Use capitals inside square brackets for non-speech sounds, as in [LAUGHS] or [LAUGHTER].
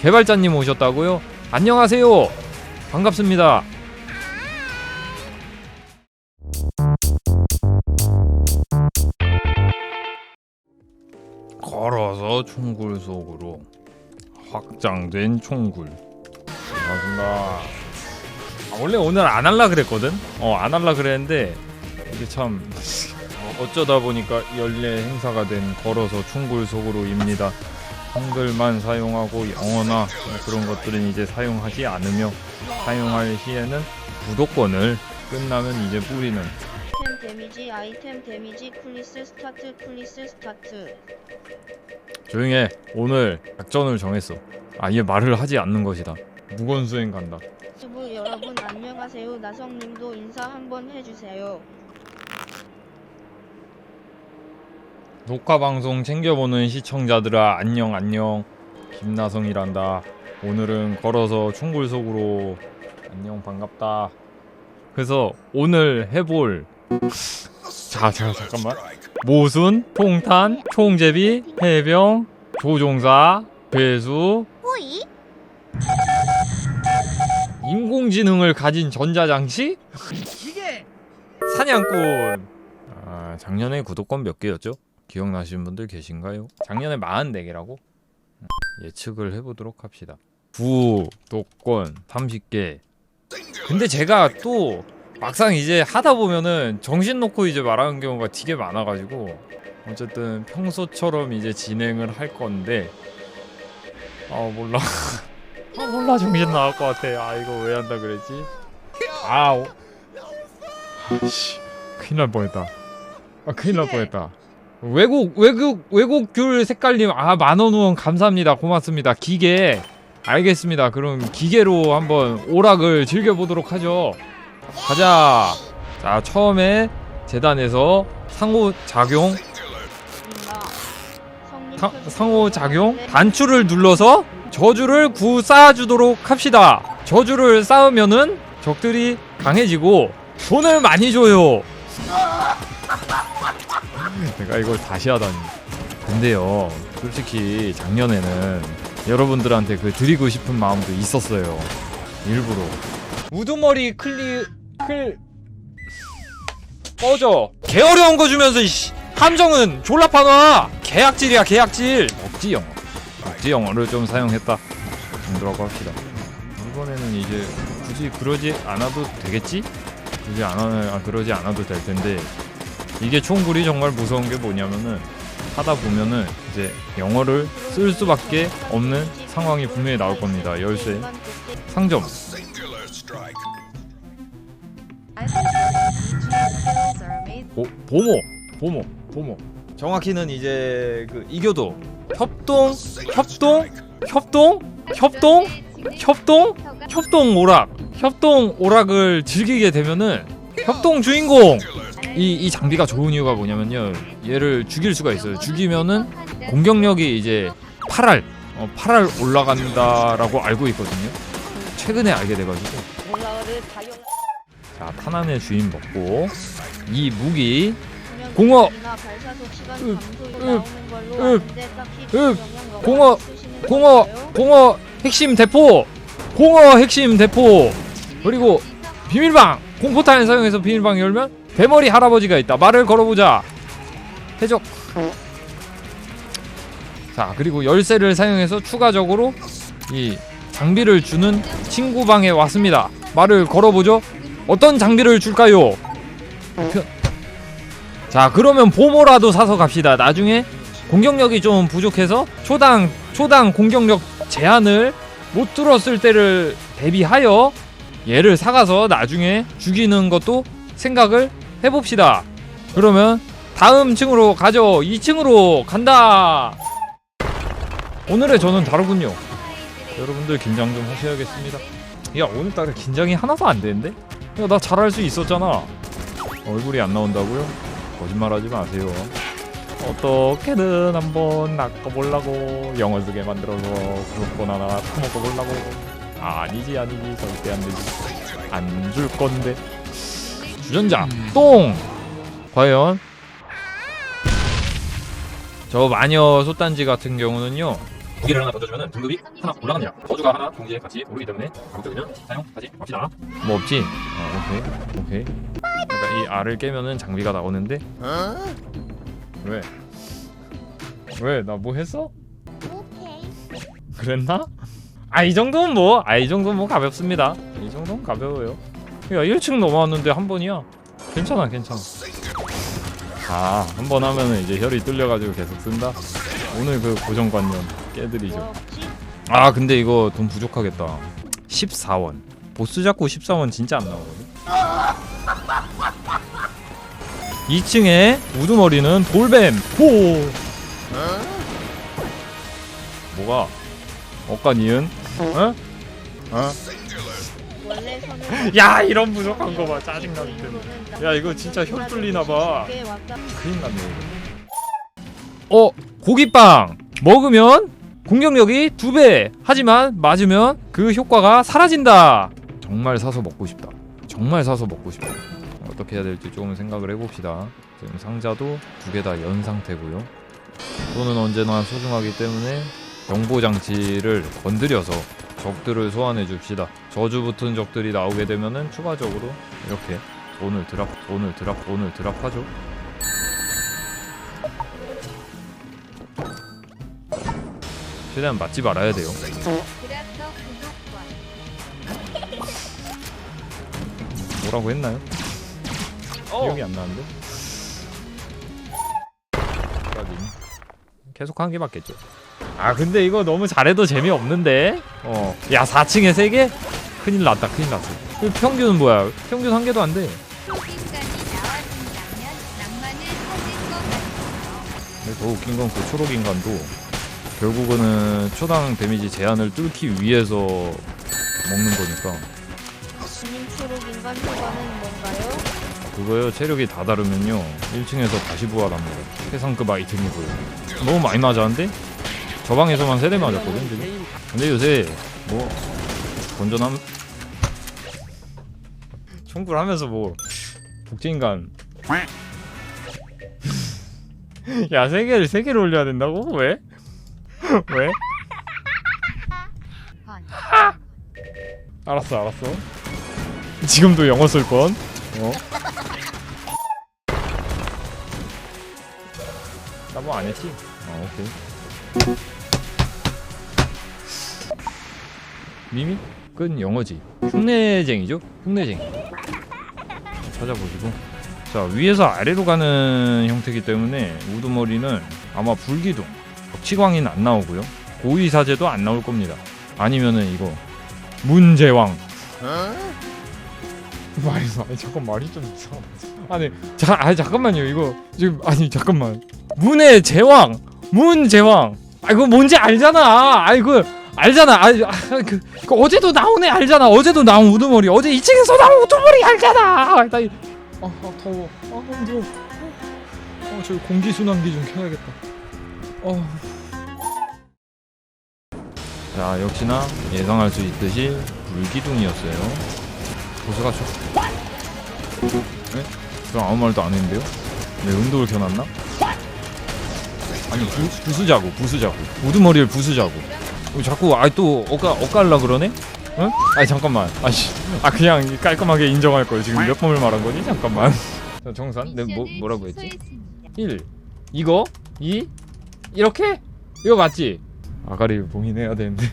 개발자님 오셨다고요? 안녕하세요. 반갑습니다. 걸어서 총굴 속으로 확장된 총굴. 반갑습니다. 아, 원래 오늘 안 할라 그랬거든. 어, 안 할라 그랬는데 이게 참 어, 어쩌다 보니까 연례 행사가 된 걸어서 충굴 속으로입니다. 한글만 사용하고 영어나 뭐 그런 것들은 이제 사용하지 않으며 사용할 시에는 구독권을 끝나면 이제 뿌리는 아이템 데미지 아이템 데미지 쿨리스 스타트 쿨리스 스타트 조용해. 오늘 작전을 정했어. 아예 말을 하지 않는 것이다. 무건수행 간다. 유튜브 여러분 안녕하세요 나성님도 인사 한번 해주세요 녹화 방송 챙겨보는 시청자들아 안녕 안녕. 김나성이란다. 오늘은 걸어서 충굴 속으로. 안녕 반갑다. 그래서 오늘 해볼 자, 자 잠깐만. 모순 통탄 총제비 해병 조종사 배수. 인공지능을 가진 전자장치? 사냥꾼. 아 작년에 구독권 몇 개였죠? 기억나시는 분들 계신가요? 작년에 44개라고? 예측을 해보도록 합시다. 구독권 30개. 근데 제가 또 막상 이제 하다 보면은 정신 놓고 이제 말하는 경우가 되게 많아가지고 어쨌든 평소처럼 이제 진행을 할 건데. 아 몰라. [LAUGHS] 아 몰라. 정신 나갈 것 같아. 아 이거 왜 한다 그랬지? 아 오... 아씨. 큰일 날 뻔했다. 아 큰일 날 뻔했다 외국 외국 외국 귤 색깔님 아 만원 후원 감사합니다. 고맙습니다. 기계. 알겠습니다. 그럼 기계로 한번 오락을 즐겨보도록 하죠. 가자. 자 처음에 재단에서 상호작용. 사- 상호작용. 네. 단추를 눌러서 저주를 구 쌓아주도록 합시다. 저주를 쌓으면은 적들이 강해지고 돈을 많이 줘요 내가 이걸 다시 하다니. 근데요 솔직히 작년에는 여러분들한테 그 드리고 싶은 마음도 있었어요. 일부러. 우두머리 클리 클 꺼져. 개 어려운 거 주면서 이씨. 함정은 졸라 파놔 계약질이야 계약질. 억지 영어. 억지 영어를 좀 사용했다. 정도라고 합시다. 이번에는 이제 굳이 그러지 않아도 되겠지? 굳이 안 하, 아, 그러지 않아도 될 텐데 이게 총굴이 정말 무서운 게 뭐냐면은 하다 보면은 이제 영어를 쓸 수밖에 없는 상황이 분명히 나올 겁니다. 열쇠. 상점. 보, 보모. 보모. 보모. 정확히는 이제 그 이교도. 협동 협동 협동 협동 협동 협동 오락. 협동 오락을 즐기게 되면은 협동 주인공 이, 이 장비가 좋은 이유가 뭐냐면요. 얘를 죽일 수가 있어요. 죽이면은 공격력이 이제 8알 어, 8알 올라간다라고 알고 있거든요. 최근에 알게 돼가지고. 자 탄환의 주인 먹고 이 무기 읍, 읍, 읍, 공어! 핵심 대포 공어 핵심 대포 그리고 비밀방 공포탄을 사용해서 비밀방 열면 대머리 할아버지가 있다. 말을 걸어보자. 해적. 자 그리고 열쇠를 사용해서 추가적으로 이 장비를 주는 친구 방에 왔습니다. 말을 걸어보죠. 어떤 장비를 줄까요? 그- 자 그러면 보모라도 사서 갑시다. 나중에 공격력이 좀 부족해서 초당 초당 공격력 제한을 못 들었을 때를 대비하여 얘를 사가서 나중에 죽이는 것도 생각을 해봅시다. 그러면 다음 층으로 가죠. 2층으로 간다. 오늘의 저는 다르군요. 여러분들 긴장 좀 하셔야겠습니다. 야 오늘따라 긴장이 하나도 안 되는데? 야 나 잘할 수 있었잖아. 얼굴이 안 나온다고요? 거짓말하지 마세요. 어떻게든 한번 낚아보려고 영어 쓰게 만들어서 그렇건 하나 타먹어보려고 아니지 아니지 절대 안 되지 안 줄 건데 주전자 똥 과연 저 마녀 솥단지 같은 경우는요 두 개를 하나 던져주면 등급이 하나 올라갑니다. 저주가 하나 동시에 같이 오르기 때문에 가급적이면 사용하지 맙시다. 뭐 없지? 아 오케이 오케이. 그러니까 이 알을 깨면은 장비가 나오는데 왜? 왜? 나 뭐 했어? 그랬나? 아 이 정도면 뭐? 아 이 정도면 뭐 가볍습니다. 이 정도면 가벼워요. 야 1층 넘어왔는데 한 번이야. 괜찮아 괜찮아. 아 한 번 하면은 이제 혈이 뚫려가지고 계속 쓴다. 오늘 그 고정관념 깨드리죠. 아 근데 이거 돈 부족하겠다 14원 보스 잡고 14원 진짜 안 나오거든 2층에 우두머리는 돌뱀 호 뭐가 억까 니은 어? 어? 야 이런 부족한 거 봐. 때문에 야 이거 진짜 혈 뚫리나봐. 게 왔다. 큰일 났네 이거. 어 고기빵. 먹으면 공격력이 두 배. 하지만 맞으면 그 효과가 사라진다. 정말 사서 먹고 싶다. 정말 사서 먹고 싶다. 어떻게 해야 될지 조금 생각을 해봅시다. 지금 상자도 두 개 다 연 상태고요. 돈은 언제나 소중하기 때문에 경보 장치를 건드려서 적들을 소환해 줍시다 저주 붙은 적들이 나오게 되면은 추가적으로 이렇게 돈을 드랍 돈을 드랍 돈을 드랍하죠 최대한 맞지 말아야 돼요. 뭐라고 했나요? 기억이 안 나는데. 계속 한 개 맞겠죠. 아 근데 이거 너무 잘해도 재미없는데. 어. 야 4층에 3개? 큰일 났다 큰일 났어. 그 평균은 뭐야? 평균 한 개도 안 돼. 초긴간이 나와준다면 낭만을 찾을 것 같아요. 근데 더 웃긴 건 그 초록 인간도 결국은 초당 데미지 제한을 뚫기 위해서 먹는 거니까 주님 초록 인간 효과는 뭔가요? 그거요. 체력이 다 다르면요. 1층에서 다시 부활합니다. 최상급 아이템이고요 너무 많이 맞았는데? 저 방에서만 세대 맞았거든 지금. 근데 요새 뭐 건전함? 총구를 하면서 뭐 복제인간. [LAUGHS] 야 세 개를 세 개를 올려야 된다고? 왜? [LAUGHS] 왜? 번. [LAUGHS] 알았어 알았어. 지금도 영어 쓸건 어? 나뭐안 했지? 어 오케이. 미미? 끈 영어지. 흉내쟁이죠? 흉내쟁이. 찾아보시고. 자 위에서 아래로 가는 형태이기 때문에 우두머리는 아마 불기둥 덕치광이는 안 나오고요. 고위사제도 안 나올 겁니다. 아니면은 이거 문제왕 말이 아니 잠깐 말이 좀 이상하 아니 자 아니 잠깐만요. 이거 지금 아니 잠깐만. 문의 제왕 문 제왕. 아 이거 뭔지 알잖아. 아 이거 알잖아. 아, 아 그, 그 어제도 애 알잖아. 어제도 나온 우두머리. 어제 2층에서 나온 우두머리 알잖아. 나 이, 아, 아 더워. 아 너무 더워. 어, 저 공기 순환기 좀 켜야겠다. 어. 자 역시나 예상할 수 있듯이 불기둥이었어요 저 네? 저 아무 말도 안 했는데요? 내 운동을 켜놨나? 아니 부, 부수자고 부수자고 우두머리를 부수자고 어, 자꾸 아이 또 엇가 엇갈라 그러네? 응? 아니 잠깐만 아씨 아 그냥 깔끔하게 인정할 걸 지금 몇 번을 말한 거지? 잠깐만 자 [LAUGHS] 정산 내가 뭐, 뭐라고 했지? 취소했습니다. 1 이거 2 이렇게 이거 맞지? 아가리 봉인해야 되는데